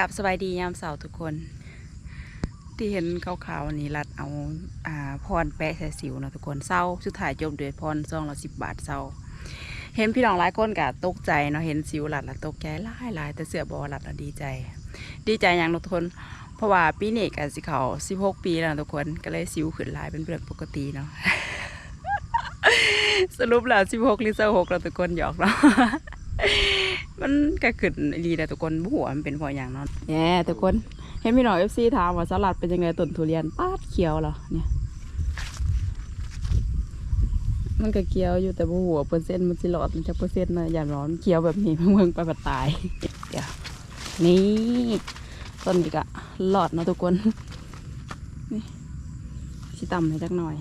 กับสบายดียามเสาร์ทุกคน ที่เห็นขาวๆนี่รัดเอาอ่าพรแปะใส่สิวนะทุกคนเศร้าสุดท้ายจบด้วยพรซองละสิบบาทเศร้าเห็นพี่น้องหลายคนกะตกใจเนาะเห็นสิวหลัดละตกใจหลายหลายแต่เสือบอหลัดละดีใจ ดีใจอย่างทุกคน เพราะว่าปีนี้กันสิเขาสิบหกปีแล้วทุกคนก็เลยสิวขึ้นหลายเป็นเรื่องปกติเนาะสรุปแล้วสิบหกหรือสิบหกเราทุกคนหยอกเนาะ มันก็ขึ้นดีแต่ทุกคนบหัวมันเป็นพราะอย่างเนาะแย่ทุกคนเห็นพี่น้องเอฟซีถามว่าสลัดเป็นยังไงต้นทุเรียนปาดเขียวเหรอเนี่ย มันก็เขียวอยู่แต่บหัวเปอร์เซ็นต์มันสิหลอดมันจะเปอร์เซ็นต์นะอย่าร้อนเขียวแบบนี้เมืองไปบัดตายเดี๋ยวนี่ต้นนี้ก็หลอดเนาะทุกคนนี่ชิต่ำให้จักหน่อย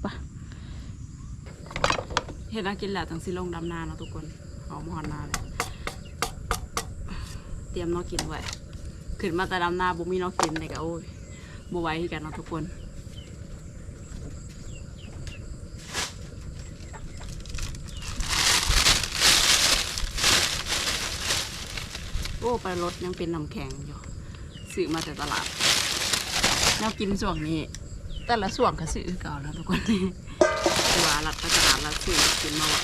ไป เห็นน่ากินแหละทั้งสิลงดำนาเนาะทุกคนหอมหอนนาเลยเตรียมนอกกินไว้ขึ้นมาแต่ดำนาบุมีนอกกินเลยก็โอ้ยบุไหว้คือกันเนาะทุกคนโอ้ไปรถยังเป็นน้ำแข็งอยู่ซื้อมาแต่ตลาดแนวกินส่วงนี้ แต่ละส่วงก็ซื้อคือเก่าแล้วทุกคน ตัวรัดไปตลาดแล้วซื้อกินมาว่า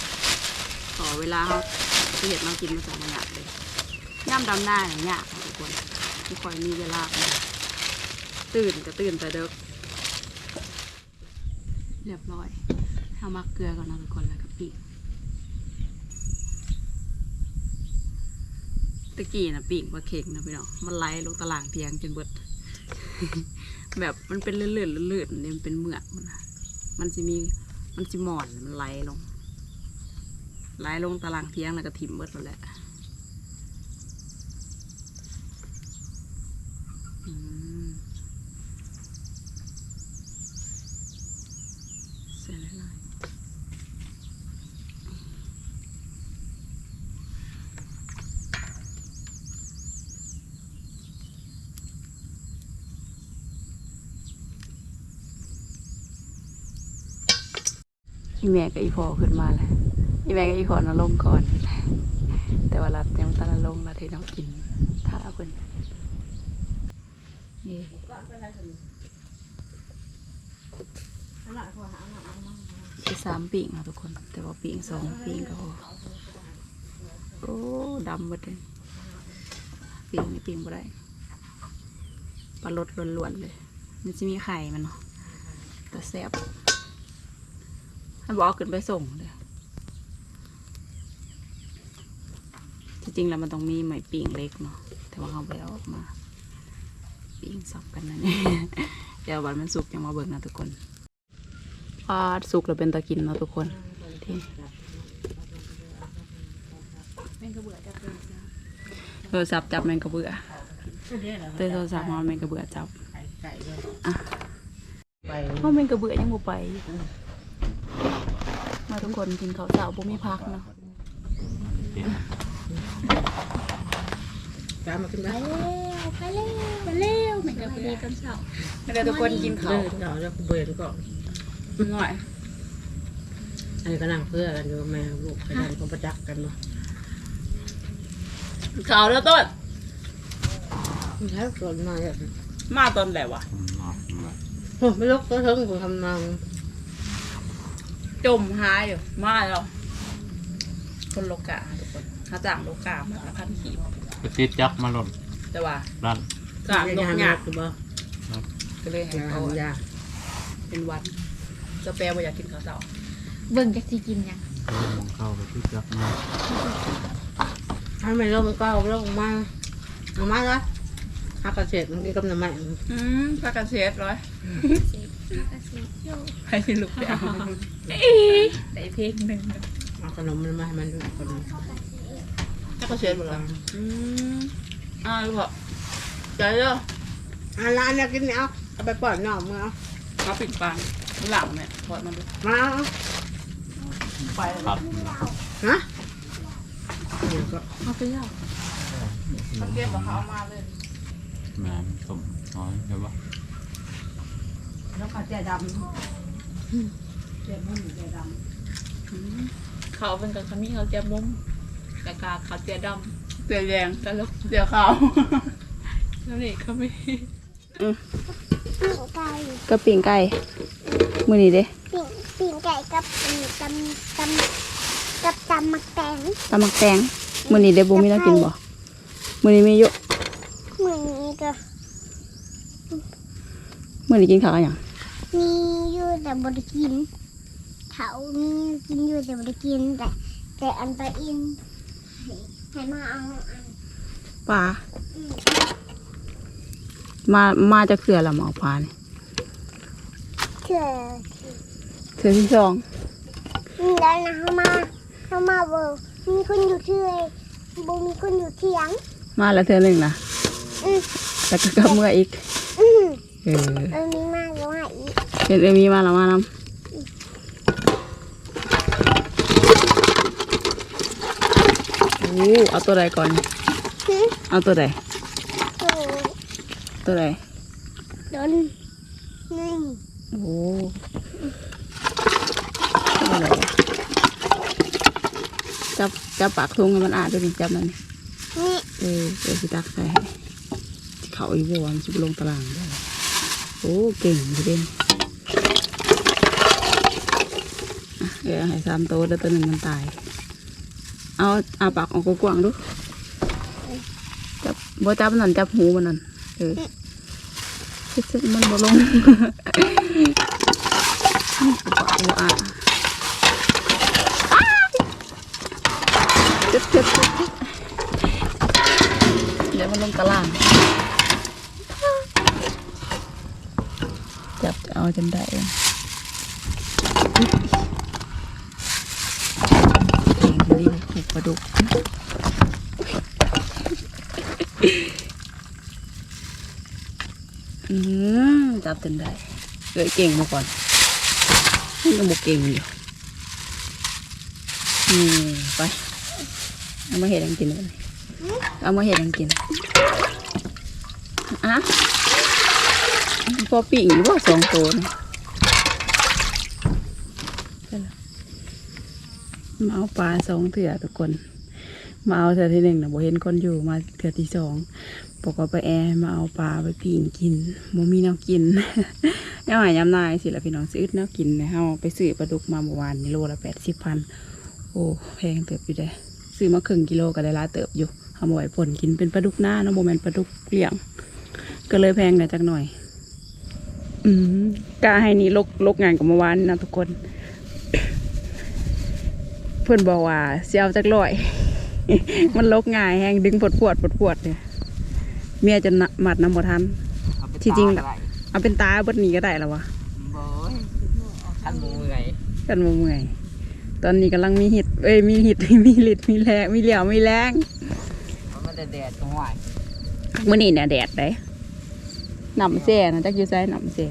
ต่อเวลาเขาเห็ดมากินมาจากมันยากเลยย่ำดำหน้าอย่างยากค่ะทุกคนไม่ค่อยมีเวลาเลยตื่นก็ตื่นแต่เด็กเรียบร้อยทามักเกลือก่อนนะทุกคนแล้วก็ปีกตะกี้นะปีกมาเข่งนะพี่น้องมันไหลลงตารางเทียงจนเบิด แบบมันเป็นเลื่อนๆลื่นๆเนี่ยมันเป็นเหมือกมันนะมันจะมี มันจะหมอนมันไหลลงไหลลงตารางเทียงแล้วก็ถิ่มเบิดแล้วแหละอืมเสร็จแล้วเลยอี แม่กับอีพอขึ้นมาแล้วอีแม่กับอีพอน่ะลงก่อน แต่ว่ารัดยังตะละลงรัดให้น้องกินท่าเพิ่นนี่อีสามปีกนะทุกคน แต่ว่าปีกสองปีกก็โอ้ดำหมดเลยปีกนี่ปีกบ่ได้ปลาลดล้วนๆเลย มันจะมีไข่มันเนาะแต่แซ่บ ให้บอกเอาขึ้นไปส่งเด้อที่จริงแล้วมันต้องมีไหมปีงเล็กเนาะ แต่ว่าเขาไปเอาออกมาปีงสับกันนั่นเองเดี๋ยววันมันสุกยังมาเบิกนะทุกคนพาดสุกแล้วเป็นตะกินเนาะทุกคนที่โทรศัพท์จับแมงกระเบื่อเตยโทรศัพท์มาแมงกระเบื่อจับอะไปเพราะแมงกระเบื่อยังบ่ไป มาทุกคนกินข้าวเช้าบ่มีพักเนาะตามมาขึ้นมาไปเร็วไปเร็วไปเร็วแม่กับไปเร็วกันเสาเดี๋ยวทุกคนกินข้าเดิวนเดี๋ยวจะเบื่อก่อนหน่อยอันนี้ก็นั่งเพื่อกันอยู่แม่ลูกไปกันเขาประจักษ์กันเนาะข้าวแล้วต้นแล้วส่วนมาเนี่ยมาตอนไหนวะโอ้ไม่ลุกก็ถึงผมทำนาง จมหายอยู่มาแล้วคนโลกาทุกคนเขาจ้างโลกามาละพันขีดไปติดจักรมาหล่นแต่ว่าร้านจ้างนกหยาคือบ่ก็เลยให้งาเขานยาเป็นวันจะแปลว่าอยากกินข้าวเช้าเบิ่งจะสิกินยังมองเข้าไปติดจักรมา ถ้าไม่ลงก็เอาลงมาเอามาละ หากระเสร็จมันก็กำลังใหม่อืมปลากระเชษร้อยเสียกระเสียโยให้ที่ลูกเดียวได้เพลงหนึ่งเอาขนมมันมาให้มันดูคนนึงปลากระเชษหมดเลยอืมอ่าลูกเหรอใจเด้ออันละอันนี้กินเนี่ยเอาเอาไปปล่อยนอกมือเอาเขาปิดปากหลังเนี่ยปล่อยมันดูมาเอาไปเลยครับฮะเดี๋ยวก็เขาไปย่างเขาเก็บของเขาเอามาเลย แหม่สมน้อยใช่ปะแล้วก็แจ่ดำแจ่บุ้งแจ่ดำเขาเป็นกับขมิ้นเขาเจียบมุ้มกากาเขาเจียดำสือแดงตลกเสือขาว แล้วนี่เขาไม่ปิ่งไก่ก็ปิ่งไก่ มือนี้เด้ปิ่งปิ่งไก่กับอืมตำตำกับตำมักแตงตำมักแตงมือนี้เด้บ่มีน่ากินบ่มือนี้มีเยอะ มือนี้ก็ มือนี้กินข้าวกันหยังมีอยู่แต่บริกินเถามีกินอยู่แต่บริกินแต่ แต่อันไปอินให้มาเอาอันปลามามาจะเขื่อละหมอปลานี่เถื่อเขื่อที่สองนี่แล้วนะเขามาเขามาเบอร์มีคนอยู่เถื่อบ่มีคนอยู่เถียง มาแล้วเทื่อหนึ่งนะอืม แล้วก็กลับเมื่ออีกอืม เออเออมีมากแล้วว่าอีกเห็นเอมีมาแล้วมานำโอ้เอาตัวใดก่อน หึเอาตัวใดโอ้ตัวใดโดนนี่โอ้ตัวใดวะจับจับปากทุ่งให้มันอาดด้วยนี่จับมันนี่นี่เออเดี๋ยวสิตักใส่ให้เขาอีกบัวมันจะลงตารางได้ โอ้เก่งเด่นเดี๋ยวให้สามตัวเดี๋ยวตัวหนึ่งมันตาย เอาเอาปากออกกว้างๆดูจับบ่จับมันนั่นจับหูมันนั่นเออเช็ดมันบ่ลงปากอะเจ็บเจ็บเจ็บเดี๋ยวมันลงตาราง จับจะ เอาจนได้เองเก่งดีถูกปลาดุกอืมจับจนได้เกิดเก่งมาก่อนมันยังบกเก่งอยู่นี่ไปเอามาเห็ดยังกินกันเอามาเห็ดยังกินอะ พอปิ่งอยู่ว่าสองตัวนี่ใช่แล้วมาเอาปลาสองเถื่อทุกคน มาเอาเถื่อที่หนึ่งนะบ่เห็นคนอยู่มาเถื่อที่สองบอกว่าไปแอร์มาเอาปลาไปปิ่งกินบ่มีแนวกินยังหายยำนายสิละพี่น้องซื้อแนวกินนะเฮาไปซื้อปลาดุกมาเมื่อวานนี่โลละแปดสิบพันโอ้แพงเติบอยู่เด้ซื้อมาครึ่งกิโลก็ได้ลายเติบอยู่เอามาไว้ผลกินเป็นปลาดุกหน้าเนาะโมเมนปลาดุกเลี้ยง ก็เลยแพงหน่อยจักหน่อย อืมกาให้นี่ลกลกงานกับเมื่อวานนะทุกคน เพื่อนบอกว่าเสียวจักร้อย มันลกง่ายแหงดึงปวดปวดปวดปวดเนี่ยเมียจะนะมัดน้ำบ่ทัน ที่จริงเอาเป็นตาเบดนี้ก็ได้แล้ววะบ่ยท่านหมูไงกันบ่เมื่อยตอนนี้กำลังมีหิดเอ้ยมีหิดมีลิดมีแรงมีเหลี่ยวมีแรงมันจะแดดก็ห่วยมื่อนี้เนี่ยแดดเลย หนำเสียนะจักอยู่ไซหนำเสีย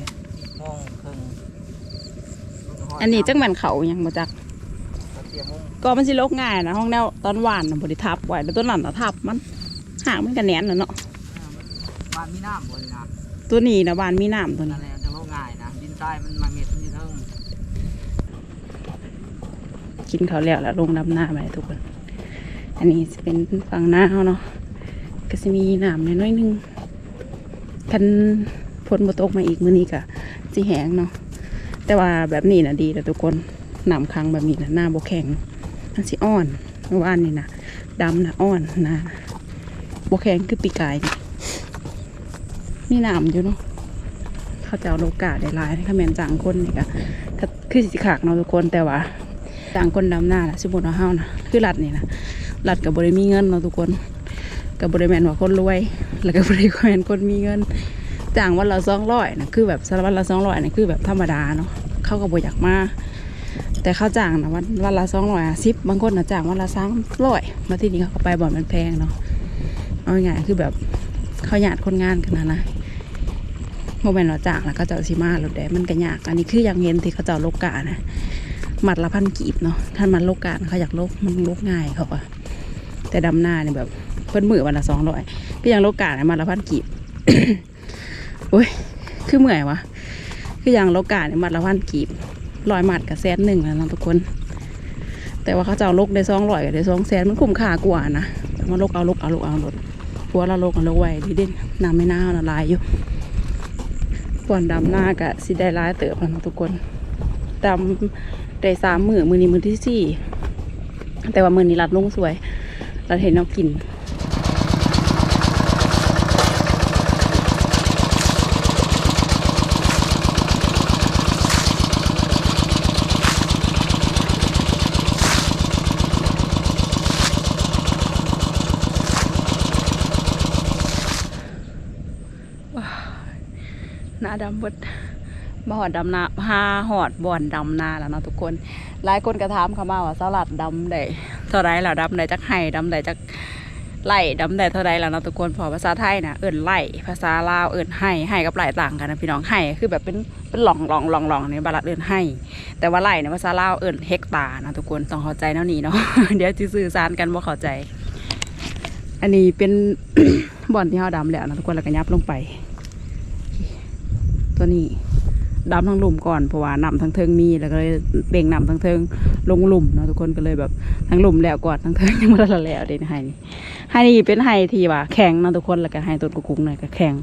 โมงครึ่งอันนี้จักแม่นเขายังบ่จักเตรียมมุมก็มันสิลกง่ายนะห้องแนวตอนหวานนะบริทับไว้แล้วต้นนั้นนะทับมันหางมันกันแหนนนะเนาะบ้านมีน้ำบนนะตัวนี้นะหวานมีน้ำตัวนั่นี้นแหละจะโลง่ายนะ ดินใต้มันมาเม็ดมันอยู่เทิงกินเขาวแล้วแล้วลงดำหน้าไปทุกคน อันนี้จะเป็นฝั่งหน้าเขาเนาะ ก็จะมีน้ำน้อยๆนึง คันฝนบตกมาอีกมื้อนี้ก็สิแห้งเนาะแต่ว่าแบบนี้นะดีแต่ทุกคนน้ำค้างแบบนี้นะหน้าบแข็งมันสิอ่อนเมื่อวานนี่นะดำนะอ่อนนะบแข็งคือปีกายนี่มีน้ำอยู่เนาะเขาจะเอาโลกาได้ลายถ้าแมนจางคนนี่ก็ก็คือสิขากเนาะทุกคนแต่ว่าต่างคนดำหน้าละสมมติว่าเฮานะคือรัดนี่นะรัดกับบริมีเงินเนาะทุกคน กับบริแมนว่าคนรวย แล้วก็บริแมนคนมีเงินจ้างวันละสองร้อยนะคือแบบสารวันละสองร้อยนะคือแบบธรรมดาเนาะเขาก็บ่อยากมาแต่เขาจ้างนะวันวันละสองร้อยสิบบางคนนะจ้างวันละสามร้อยมาที่นี่เขาก็ไปบ่อนมันแพงเนาะเอาง่ายคือแบบเขาหยาดคนงานกันนะนะโมเมนต์ว่าจ้างแล้วก็เจ้าสิมาแล้วแต่มันก็ยากอันนี้คืออยังเห็นที่เขาเจ้าโลกานะหมัดละพันกีบเนาะท่านมันโลกกาเขาอยากโลกมันโลกง่ายเขาอะแต่ดำหน้าเนี่ยแบบ เพิ่นมือวันละสองร้อยก็ยังโลการหมัดละพันกีบโอ้ยคือเมื่อยวะคือยังโลการเนี่ยมัดละพันกีบร้อยหมัดกับแสนหนึ่งแล้วนะทุกคน แต่ว่าเขาจะเอาลกได้สองร้อยกับได้สองแสนมันคุ้มค่ากว่านะมาลกเอาลกเอาลกเอารถหัวเราลกเอาลกไว้ที่เด่นน้ำไม่น่าละลายอยู่ก่อนดำหน้ากะสิได้ร้ายเติบแล้วนะทุกคนดำได้สามมือมือนี้มือที่สี่แต่ว่ามือนี้รัดลงสวยรัดเห็นเอากิน ห น้าดำเบดมาหอดดำนาหาหอดบ่อนดำนาแล้วเนาะทุกคน หลายคนก็ถามเขามาว่าสลัดดำได้เท่าไรแล้วดำได้จักไห้ดำได้จักไล่ดำได้เท่าไรแล้วเนาะทุกคนพอภาษาไทยนะเอิ่นไล่ภาษาลาวเอิ่นไห้ไห้กับไล่ต่างกันนะพี่น้องไห้คือแบบเป็นเป็นหลองหลองหลองหลองในบาลัดเอิ่นไห้แต่ว่าไล่ในภาษาลาวเอิ่นเฮกตานะทุกคนต้องเข้าใจแนวนี้เนาะเดี๋ยวจะสื่อสารกันว่าเข้าใจ อันนี้เป็นบ่อนที่เขาดำแล้วนะทุกคนแล้วก็ยับลงไป ตัวนี้ดำทั้งหลุมก่อนเพราะว่านำทั้งเทิงมีแล้วก็เลยเบ่งนำทั้งเทิงลงหลุมเนาะทุกคนก็เลยแบบทั้งหลุมแล้วก่อนทั้งเทิงยังไม่ละแล้วเด่นไฮนี่ไฮนี่เป็นไฮที่ว่าแข็งเนาะทุกคนแล้วก็ไฮต้นกุ้งหน่อยก็แข็ง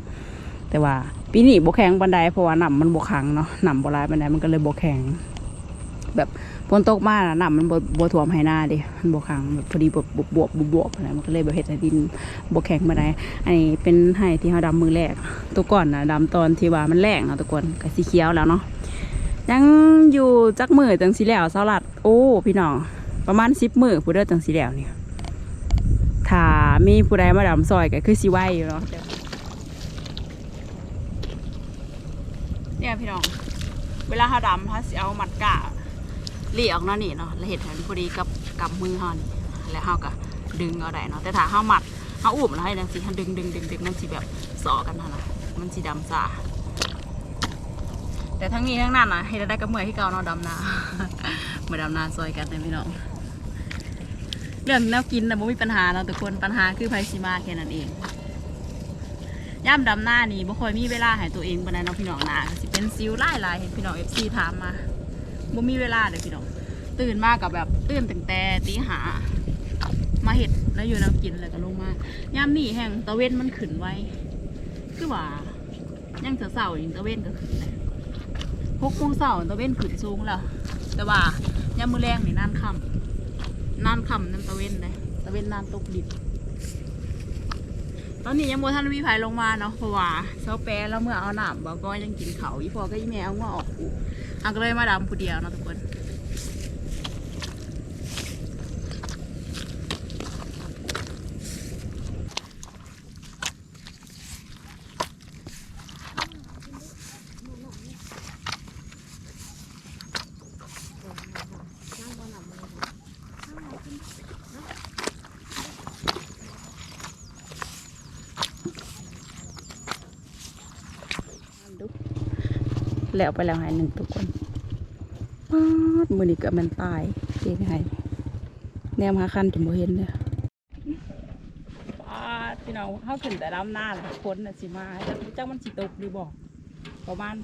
แต่ว่าปีนี้บกแข็งบันไดเพราะว่าน้ำมันบกขังเนาะน้ำบรายบันไดมันก็เลยบกแข็งแบบ ฝนตกมาน่ะน้ำมันบ่บท่วมให้หน้าดิมันบกขังแบบพอดีบวบบวบบวบบวบอะไรมันก็เลยแบบเห็ดให้ดินบกแข็งบันไดอันนี้เป็นไฮที่เขาดำมือแรกตัวก่อนนะดำตอนที่ว่ามันแรงนาะทุกคนกับสีเขียวแล้วเนาะยังอยู่จักมือจังสีแล้วสลัดโอ้พี่น้องประมาณสิบมือผู้เด้อจังสีแล้วเนี่ยถ้ามีผู้ใดมาดำซอยก็คือสีไหวอยู่เนาะเนี่ยพี่น้อง เวลาเขาดำเขาสิเอามัดกะ เลี่ออกเนาะนี่เนาะแล้วเห็ดให้มันพอดีกับกับมือเขานี่แล้วเขาก็ดึงเอาได้เนาะแต่ถ้าเขามัดเขาอุ้มแล้วให้ดังสิเขาดึงดึงดึงดึงมันสิแบบสอกันนะนะมันสิดำซาแต่ทั้งนี้ทั้งนั้นนะให้ได้กับเมื่อยที่เก่าเนาะดำนาเมื่อดำนาซอยกันเลยพี่น้องเรื่องแนวกินนะบ่มีปัญหาเนาะทุกคนปัญหาคือไพซิมาแค่นั้นเองย่ำดำหน้านี่บ่ค่อยมีเวลาให้ตัวเองปานใดเนาะพี่น้องนาสิเป็นซิวไล่ลายเห็นพี่น้อง FC ถามมา บ่มีเวลาเลยพี่น้องตื่นมากกับแบบตื่นตั้งแต่ตีหา มาเห็ดแล้วอยู่น้ำกินแล้วก็ลงมาย่ำนี่แห่งตะเวนมันขึ้นไว้ คือว่ายังเสาๆอย่างตะเวนก็ขึ้นเลยหกโมงเสาตะเวนขึ้นสูงแล้ว แต่ว่ายามมือแรงนี่นานค่ำนานค่ำน้ำตะเวนเลยตะเว้นนานตกดิบ ตอนนี้ยังโมทันมีไผลงมาเนาะเพราะว่าเช้าแปรแล้วเมื่อเอาหนามบอกก็ยังกินเขาอีพอก็ยี่แม่เอาง้อออกอูอันก็เลยมาดำผู้เดียวเนาะทุกคน แล้วไปแล้วหายหนึ่งทุกคนป๊าดมือนี้เกิดมันตายเองหายแนมหาคันจนบ่เห็นเลยป๊าดพี่น้องเข้าขึ้นแต่ดำหน้าแหละคนน่ะสิมาจักจักมันสิตกดีบอกประมาณ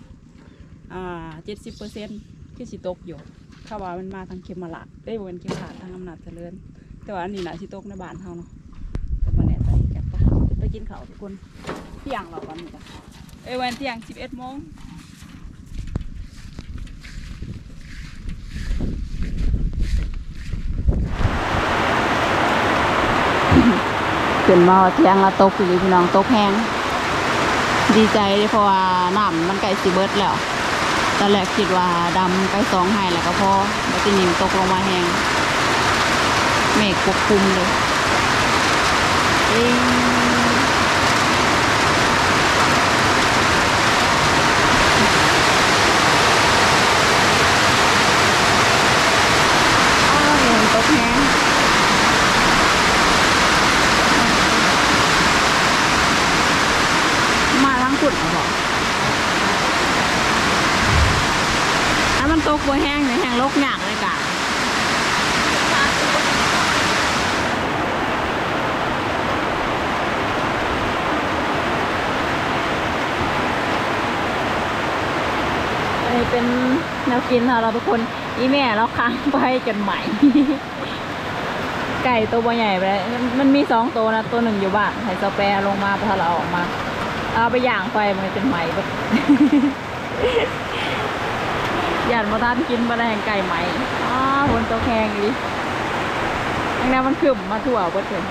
อ่าเจ็ดสิบเปอร์เซ็นต์คือสิตกอยู่ถ้าว่ามันมาทางเขมราชได้บ่เป็นเขมราชทางอำนาจเจริญ แต่ว่าอันนี้น่ะสิตกในบ้านเฮาเนาะก็บ่แน่ใจกันปะไปกินข้าวทุกคนเที่ยงเราวันนี้กันเอวันเที่ยงสิบเอ็ดโมง ขึ้นมาเที่ยงแล้วตกอยู่พี่น้องตกแห้งดีใจเด้อเพราะว่าน้ำมันใกล้สิเบิร์ดแล้วตอนแรกคิดว่าดำใกล้สองไห้แล้วก็พอแล้วทีนี้มันตกลงมาแห้งเมฆปกคลุมเลยอิ๊งอ้าวเห็นตกแห้ง มาทั้งขุดเอาบอกถ้ามันตกบัวแห้งเนี่ยแห้งลกหยากเลยกะอันนี้ เป็นแนวกินค่ะเราทุกคนอีแม่เราค้างไปจนใหม่ ไก่ตัวบ่ใหญ่ไปเลยมันมันมีสองตัวนะ ตัวหนึ่งอยู่บ้านให้สแปรลงมาพอเราออกมา เอาไปย่างไฟมันจะเป็นไหมแบบหยาดมาทานกินมาได้แห่งไก่ไหมอ้าวบนตัวแข็งดิอันนี้มันขึ้นมาทั่วเบิดเลย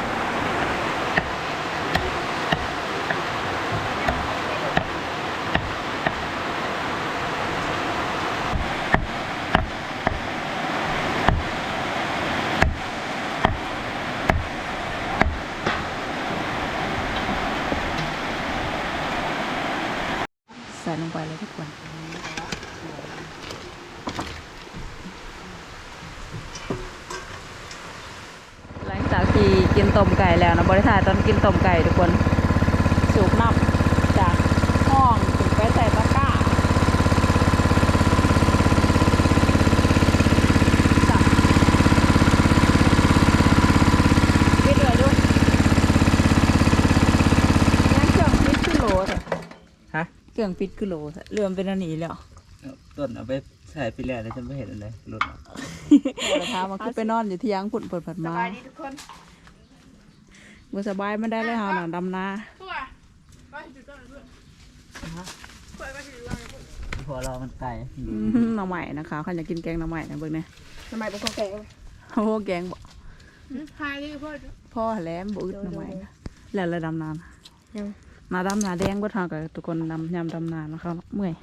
ใส่ลงไปเลยทุกคน หลังจากที่กิน ต้มไก่แล้วนะบริษัทตอนกินต้มไก่ทุกคนสูบน้ำจากห้องถึงไปใส่ตะกร้าจ้ะปิดเลยด้วยยังเครื่องปิดกิโลเถอะฮะเครื่องปิดกิโลเถอะเลื่อมเป็นอันนี้แล้วต้นเอาไปใส่ไปแล้วแล้วจะไม่เห็นอะไรหลุดเดี๋ยวท้ามาขึ้นไปนอนอยู่ที่ยังผุ่นเปิดผัดมาสบายดีทุกคน บ่สบายไม่ได้เลยเฮาน่ะดำนาทั่วไปจุดต้นเพื่อนไปไปจุดต้นเพื่อนพอเรามันไก่อืมหน่อใหม่นะคะใครอยากกินแกงหน่อใหม่นะเบิ่งเนี่ยทำไมเป็นคนแก่โอ้โหแกงบ่พายนี่เพื่อนพ่อแหล้วบ่อึดหน่อใหม่นะแล้วเลยดำนานะยังนาดำนาแดงเบ่ทางกับทุกคนดำยำดำนานะคะเมื่อย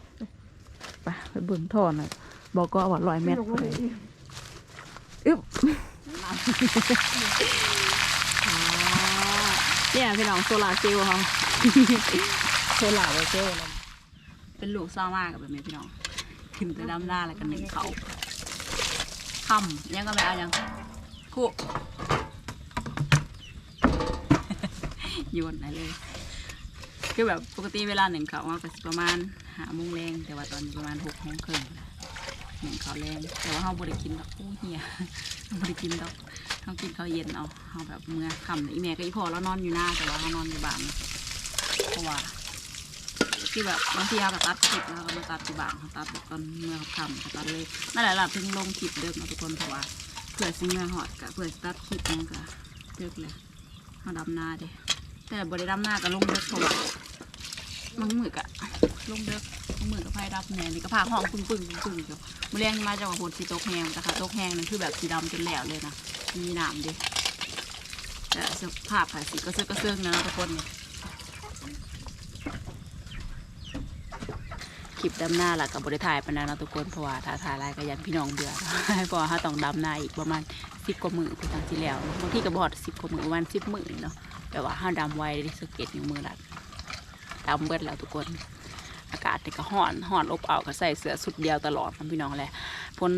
ไปไปเบิ่งท่อหน่อยบอกก็ว่าร้อยเมตรไปอึ๊บอ๋อ เนี่ยพี่น้องโซลาร์เซลล์เขาโซลาร์เซลล์เป็นลูกซ่ามากกับแบบนี้พี่น้องขึ้นไปดำนาแล้วกันหนึ่งเขาค่ำยังก็ไม่เอายังคู่โยนไหนเลย คือแบบปกติเวลาหนึ่งเขาว่าก็สิประมาณหาโมงแรงแต่ว่าตอนนี้ประมาณหกโมงครึ่งหนึ่งเขาวแรงแต่ว่าเขาบริกินดอกอู้เฮียบริกินดอก เขากินข้าวเย็นเอาเขาแบบเมื่อค่ำอีแม่กับอีพ่อเรานอนอยู่หน้าแต่ว่าเขานอนอยู่บ้านเพราะว่าที่แบบบางทีเขาตัดคลิปแล้วก็มาตัดที่บ้านเขาตัดแบบตอนเมื่อค่ำเขาตัดเลยนั่นแหละล่ะเพิ่งลงคลิปเดิมมาทุกคนเพราะว่าเผื่อซิเมื่อหอดกับเผื่อตัดคลิปนั่นก็เลิกเลยเขาดำหน้าเด้แต่บริดำหน้ากับลงเด็กเพราะว่าบางมือกอะ ลงเด็กบางมือกับไพ่รับแหน่นี่ก็พาห้องปึ้งปึ้งปึ้งปึ้งอยู่มือแรงมาจากว่าโหดสีโต๊ะแห้งแต่ค่ะโต๊ะแห้งนั่นคือแบบสีดำจนแหลวเลยนะมีหนามดิแต่สภาพค่ะสีก็เสื้อก็เสื้อนะทุกคนนี่คลิปดำหน้าหละกับบริถ่ายไปนะนะทุกคนเพราะว่าถ้าถ่ายอะไรก็ยันพี่น้องเบื่อเพราะว่าถ้าต้องดำหน้าอีกประมาณสิบกว่ามือไปทางที่แล้วเนาะบางทีก็บอดสิบกว่ามือประมาณสิบมือเนาะแต่ว่าห้าดำไว้ดิสเก็ตอยู่มือหละดำเบิดแล้วทุกคน อากาศนี่ก็ห่อนห่อนอบอ้าวก็ใส่เสื้อสุดเดียวตลอดนะพี่น้องแหละผล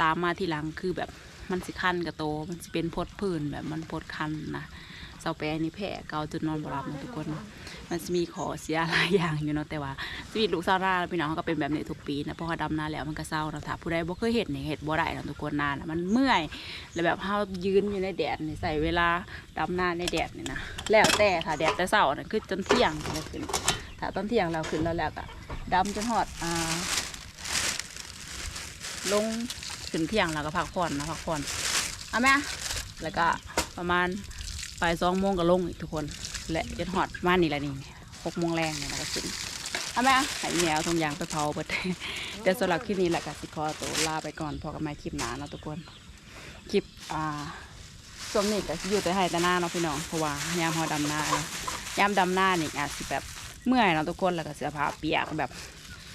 ตามมาที่หลังคือแบบมันสิคันกับโต มันสิเป็นพดผื่นแบบมันพดคันนะเสาแปรนี่แผลเกาจนนอนบหลับนะทุกคนมันจะมีขอเสียหลายอย่างอยู่เนาะแต่ว่าชีวิตลูกสาวนาพี่น้องก็เป็นแบบนี้ทุกปีนะพราะว่าดำนาแล้วมันก็เศร้าเนาถ้าผู้ใดบ่เคยเห็นนี่เห็ดบ่ได้นะทุกคนนานนะมันเมื่อยแล้วแบบเฮายืนอยู่ในแดดนี่ใส่เวลาดำนาในแดดนี่นะแล้วแต่ถ้าแดดแต่เช้าน่ะคือจนเที่ยงแล้วขึ้น ถ้าตอนเที่ยงเราขึ้นแล้วแล้วก็ดำจนฮอดอ่าลงขึ้นเที่ยงแล้วก็พักผ่อนนะพักผ่อนเอาไหมอะแล้วก็ประมาณปลายสองโมงก็ลงอีกทุกคน และจนฮอดมานี้แหละนี่หกโมงแรงเนี่ยนะก็ขึ้นเอาไหมอะให้แมวทงยางไปเผาเบิดเดี๋ยวสำหรับคลิปนี้แหละก็สิขอตัวลาไปก่อนพอกันใหม่คลิปหนาเนาะทุกคนคลิปอ่าช่วงนี้ก็อยู่แต่ให้แต่หน้าเนาะพี่น้องเพราะว่ายามพอดำหน้าเนาะยามดำหน้านี่อาจสิแบบ เมื่อยเนาะทุกคนแล้วก็เสื้อผ้าเปียกแบบ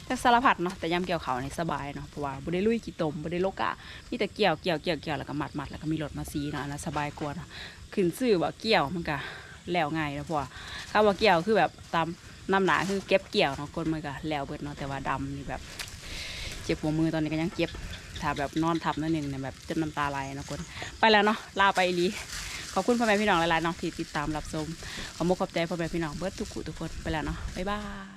แต่สารพัดเนาะแต่ยามเกี่ยวเขานี่สบายเนาะเพราะว่าบ่ได้ลุยกี่ตมบ่ได้โลกะมีแต่เกี่ยวเกี่ยวเกี่ยวเกี่ยวแล้วก็มัดมัดแล้วก็มีรถมาซีเนาะอันนั้นสบายกว่านะขึ้นซื้อว่าเกี่ยวมันก็แล้วง่ายนะเพราะว่าคำว่าเกี่ยวคือแบบตามน้ำหนาคือเก็บเกี่ยวเนาะคนมันก็แล้วเบิดเนาะแต่ว่าดำนี่แบบ เจ็บหัวมือตอนนี้ก็ยังเจ็บถ้าแบบนอนทับนั่นเองเนี่ยแบบจนน้ำตาไหลนะคนไปแล้วเนาะลาไปลี ขอบคุณพ่อแม่พี่น้องหลายๆเนาะที่ติดตามรับชมขอบมุกขอบใจพ่อแม่พี่น้องเบิร์ดทุกคู่ทุกคนไปแล้วเนาะบ๊ายบาย